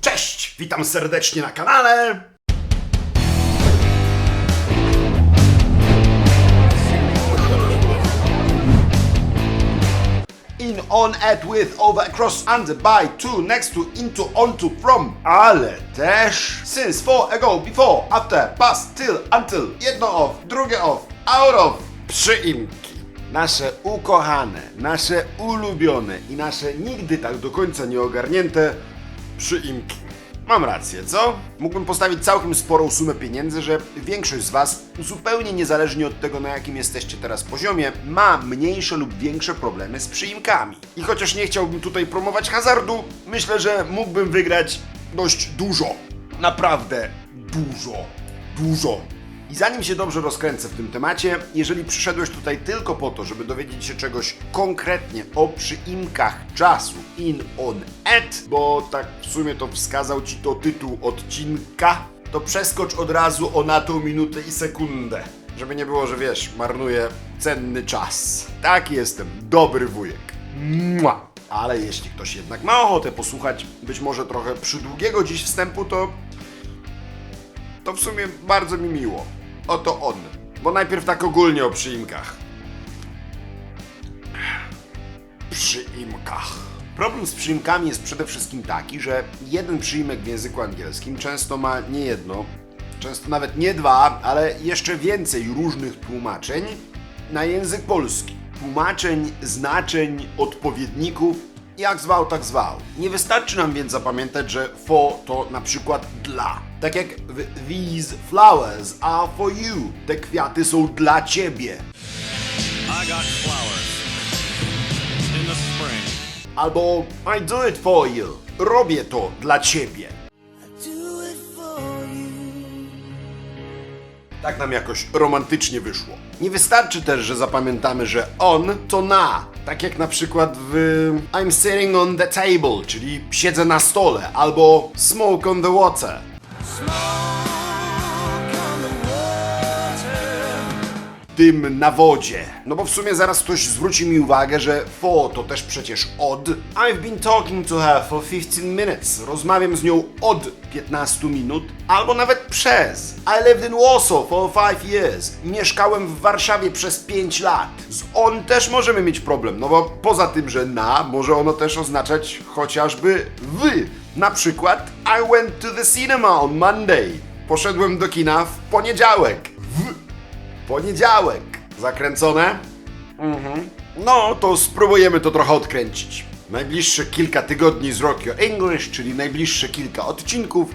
Cześć, witam serdecznie na kanale. In, on, at, with, over, across, under, by, to, next to, into, onto, from, ale też since, for, ago, before, after, past, till, until, jedno of, drugie of, out of, przyimki. Nasze ukochane, nasze ulubione i nasze nigdy tak do końca nie ogarnięte przyimki. Mam rację, co? Mógłbym postawić całkiem sporą sumę pieniędzy, że większość z Was, zupełnie niezależnie od tego, na jakim jesteście teraz poziomie, ma mniejsze lub większe problemy z przyimkami. I chociaż nie chciałbym tutaj promować hazardu, myślę, że mógłbym wygrać dość dużo. Naprawdę dużo. Dużo. I zanim się dobrze rozkręcę w tym temacie, jeżeli przyszedłeś tutaj tylko po to, żeby dowiedzieć się czegoś konkretnie o przyimkach czasu in, on, at, bo tak w sumie to wskazał ci to tytuł odcinka, to przeskocz od razu o na tą minutę i sekundę. Żeby nie było, że wiesz, marnuję cenny czas. Tak jestem, dobry wujek. Mua. Ale jeśli ktoś jednak ma ochotę posłuchać być może trochę przydługiego dziś wstępu, to to w sumie bardzo mi miło. Oto on. Bo najpierw tak ogólnie o przyimkach. Przyimkach. Problem z przyimkami jest przede wszystkim taki, że jeden przyimek w języku angielskim często ma nie jedno, często nawet nie dwa, ale jeszcze więcej różnych tłumaczeń na język polski. Tłumaczeń, znaczeń, odpowiedników jak zwał, tak zwał. Nie wystarczy nam więc zapamiętać, że for to na przykład dla. Tak jak w These flowers are for you. Te kwiaty są dla ciebie. I got flowers in the spring. Albo I do it for you. Robię to dla ciebie. do it for you. Tak nam jakoś romantycznie wyszło. Nie wystarczy też, że zapamiętamy, że on to na. Tak jak na przykład w I'm sitting on the table, czyli siedzę na stole, albo smoke on the water. Dym na wodzie. No bo w sumie zaraz ktoś zwróci mi uwagę, że for to też przecież od. I've been talking to her for 15 minutes. Rozmawiam z nią od 15 minut, albo nawet przez. I lived in Warsaw for 5 years. Mieszkałem w Warszawie przez 5 lat. Z on też możemy mieć problem, no bo poza tym, że na, może ono też oznaczać chociażby wy. Na przykład I went to the cinema on Monday. Poszedłem do kina w poniedziałek. W Poniedziałek. Zakręcone? Mhm. No, to spróbujemy to trochę odkręcić. Najbliższe kilka tygodni z Rock Your English, czyli najbliższe kilka odcinków,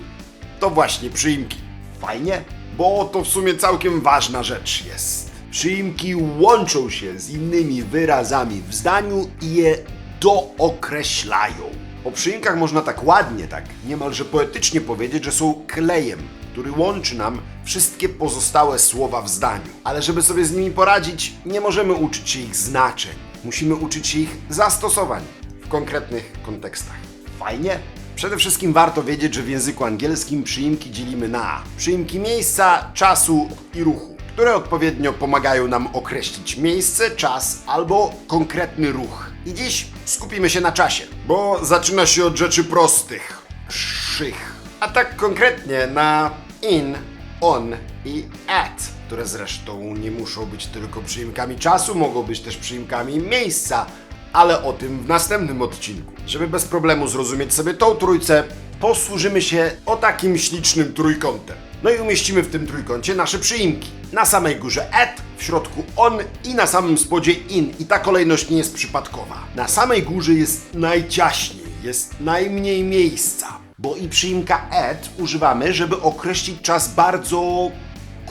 to właśnie przyimki. Fajnie? Bo to w sumie całkiem ważna rzecz jest. Przyimki łączą się z innymi wyrazami w zdaniu i je dookreślają. O przyimkach można tak ładnie, tak niemalże poetycznie powiedzieć, że są klejem, który łączy nam wszystkie pozostałe słowa w zdaniu. Ale żeby sobie z nimi poradzić, nie możemy uczyć się ich znaczeń. Musimy uczyć się ich zastosowań w konkretnych kontekstach. Fajnie? Przede wszystkim warto wiedzieć, że w języku angielskim przyimki dzielimy na przyimki miejsca, czasu i ruchu, które odpowiednio pomagają nam określić miejsce, czas albo konkretny ruch. I dziś skupimy się na czasie, bo zaczyna się od rzeczy prostych, szych, a tak konkretnie na in, on i at, które zresztą nie muszą być tylko przyimkami czasu, mogą być też przyimkami miejsca, ale o tym w następnym odcinku. Żeby bez problemu zrozumieć sobie tą trójcę, posłużymy się o takim ślicznym trójkątem. No i umieścimy w tym trójkącie nasze przyimki. Na samej górze at, w środku on i na samym spodzie in. I ta kolejność nie jest przypadkowa. Na samej górze jest najciaśniej, jest najmniej miejsca. Bo i przyimka at używamy, żeby określić czas bardzo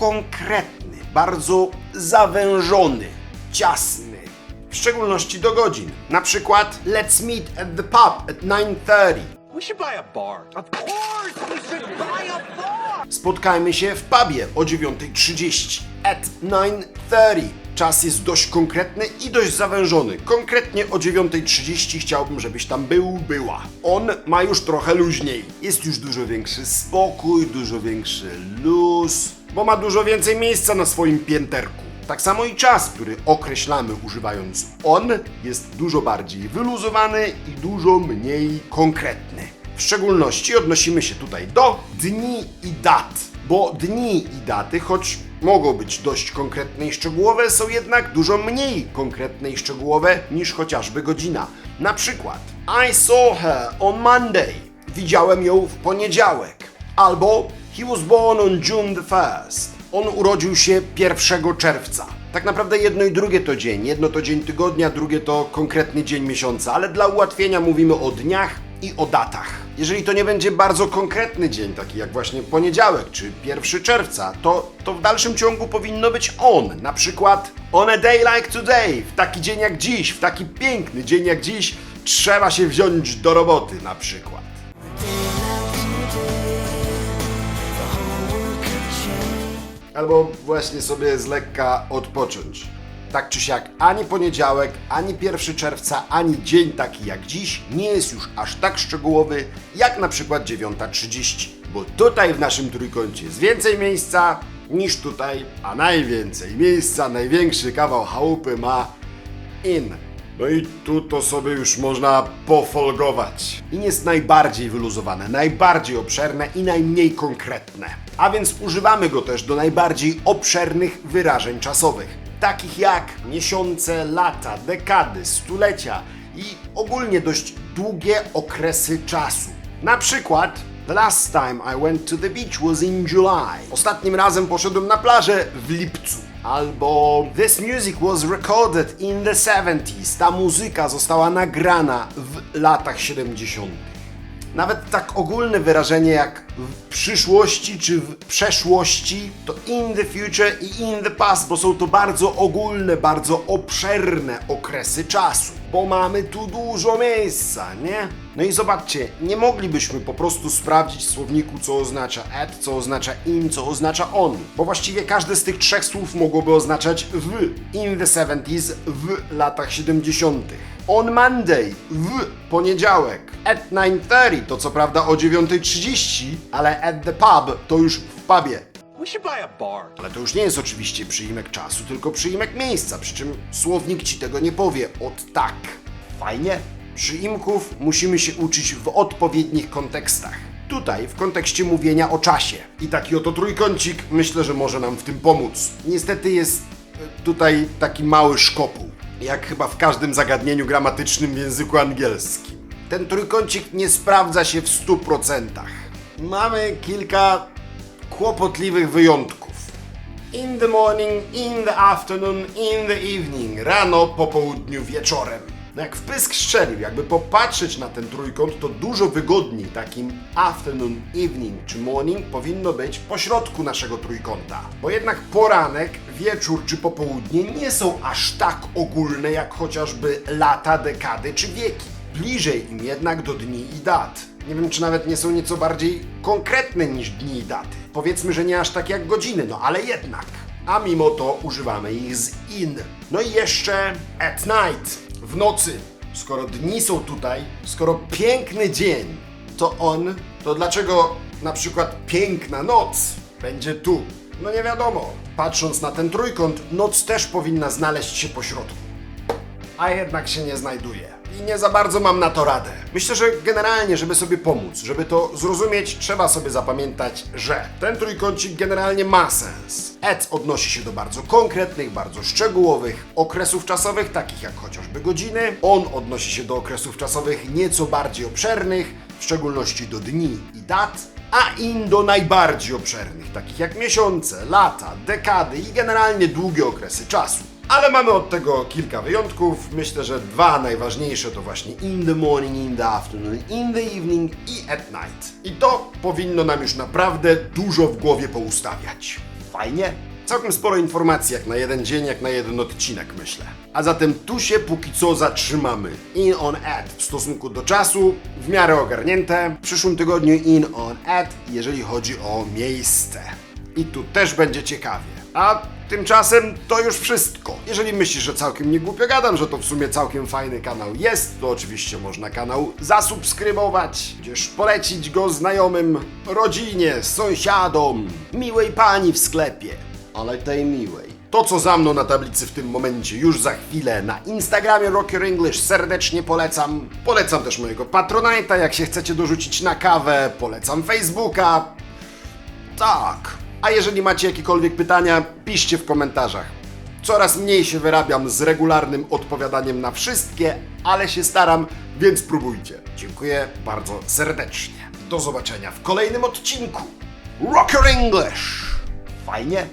konkretny, bardzo zawężony, ciasny w szczególności do godzin. Na przykład Let's meet at the pub at 9.30. We should buy a bar. Of course, we should buy a bar. Spotkajmy się w pubie o 9.30 at 9.30. Czas jest dość konkretny i dość zawężony. Konkretnie o 9.30 chciałbym, żebyś tam był, była. On ma już trochę luźniej. Jest już dużo większy spokój, dużo większy luz, bo ma dużo więcej miejsca na swoim pięterku. Tak samo i czas, który określamy używając on, jest dużo bardziej wyluzowany i dużo mniej konkretny. W szczególności odnosimy się tutaj do dni i dat, bo dni i daty, choć mogą być dość konkretne i szczegółowe, są jednak dużo mniej konkretne i szczegółowe niż chociażby godzina. Na przykład I saw her on Monday. Widziałem ją w poniedziałek. Albo He was born on June the 1st. On urodził się 1 czerwca. Tak naprawdę jedno i drugie to dzień. Jedno to dzień tygodnia, drugie to konkretny dzień miesiąca, ale dla ułatwienia mówimy o dniach i o datach. Jeżeli to nie będzie bardzo konkretny dzień, taki jak właśnie poniedziałek czy 1 czerwca, to, to w dalszym ciągu powinno być on. Na przykład on a day like today, w taki dzień jak dziś, w taki piękny dzień jak dziś, trzeba się wziąć do roboty na przykład. Albo właśnie sobie z lekka odpocząć. Tak czy siak, ani poniedziałek, ani 1 czerwca, ani dzień taki jak dziś nie jest już aż tak szczegółowy jak na przykład 9.30. Bo tutaj w naszym trójkącie jest więcej miejsca niż tutaj, a najwięcej miejsca, największy kawał chałupy ma in. No i tu to sobie już można pofolgować. In jest najbardziej wyluzowane, najbardziej obszerne i najmniej konkretne. A więc używamy go też do najbardziej obszernych wyrażeń czasowych, takich jak miesiące, lata, dekady, stulecia i ogólnie dość długie okresy czasu. Na przykład The last time I went to the beach was in July. Ostatnim razem poszedłem na plażę w lipcu. Albo This music was recorded in the 70s. Ta muzyka została nagrana w latach 70. Nawet tak ogólne wyrażenie jak w przyszłości czy w przeszłości to in the future i in the past, bo są to bardzo ogólne, bardzo obszerne okresy czasu, bo mamy tu dużo miejsca, nie? No i zobaczcie, nie moglibyśmy po prostu sprawdzić w słowniku, co oznacza at, co oznacza in, co oznacza on, bo właściwie każde z tych trzech słów mogłoby oznaczać w in the 70s, w latach 70. On Monday, w poniedziałek. At 9.30 to co prawda o 9.30, ale at the pub to już w pubie. We should buy a bar. Ale to już nie jest oczywiście przyimek czasu, tylko przyimek miejsca, przy czym słownik ci tego nie powie od tak. Fajnie? Przyimków musimy się uczyć w odpowiednich kontekstach. Tutaj w kontekście mówienia o czasie. I taki oto trójkącik myślę, że może nam w tym pomóc. Niestety jest e, tutaj taki mały szkopuł, jak chyba w każdym zagadnieniu gramatycznym w języku angielskim. Ten trójkącik nie sprawdza się w 100%. Mamy kilka kłopotliwych wyjątków. In the morning, in the afternoon, in the evening. Rano, po południu, wieczorem. No jak w pysk strzelił, jakby popatrzeć na ten trójkąt, to dużo wygodniej takim afternoon, evening czy morning powinno być po środku naszego trójkąta. Bo jednak poranek, wieczór czy popołudnie nie są aż tak ogólne jak chociażby lata, dekady czy wieki. Bliżej im jednak do dni i dat. Nie wiem, czy nawet nie są nieco bardziej konkretne niż dni i daty. Powiedzmy, że nie aż tak jak godziny, no ale jednak. A mimo to używamy ich z in. No i jeszcze at night, w nocy. Skoro dni są tutaj, skoro piękny dzień to on, to dlaczego na przykład piękna noc będzie tu? No nie wiadomo. Patrząc na ten trójkąt, noc też powinna znaleźć się po środku a jednak się nie znajduje. I nie za bardzo mam na to radę. Myślę, że generalnie, żeby sobie pomóc, żeby to zrozumieć, trzeba sobie zapamiętać, że ten trójkącik generalnie ma sens. Ed odnosi się do bardzo konkretnych, bardzo szczegółowych okresów czasowych, takich jak chociażby godziny. On odnosi się do okresów czasowych nieco bardziej obszernych, w szczególności do dni i dat a in do najbardziej obszernych, takich jak miesiące, lata, dekady i generalnie długie okresy czasu. Ale mamy od tego kilka wyjątków. Myślę, że dwa najważniejsze to właśnie in the morning, in the afternoon, in the evening i at night. I to powinno nam już naprawdę dużo w głowie poustawiać. Fajnie? Całkiem sporo informacji jak na jeden dzień, jak na jeden odcinek, myślę. A zatem tu się póki co zatrzymamy. In on at w stosunku do czasu, w miarę ogarnięte. W przyszłym tygodniu in on at, jeżeli chodzi o miejsce. I tu też będzie ciekawie. A tymczasem to już wszystko. Jeżeli myślisz, że całkiem nie głupio gadam, że to w sumie całkiem fajny kanał jest, to oczywiście można kanał zasubskrybować, gdzież polecić go znajomym, rodzinie, sąsiadom, miłej pani w sklepie, ale tej miłej. To, co za mną na tablicy w tym momencie, już za chwilę na Instagramie Rocker English serdecznie polecam. Polecam też mojego Patronite'a, jak się chcecie dorzucić na kawę. Polecam Facebooka. Tak. A jeżeli macie jakiekolwiek pytania, piszcie w komentarzach. Coraz mniej się wyrabiam z regularnym odpowiadaniem na wszystkie, ale się staram, więc próbujcie. Dziękuję bardzo serdecznie. Do zobaczenia w kolejnym odcinku. Rocker English! Fajnie?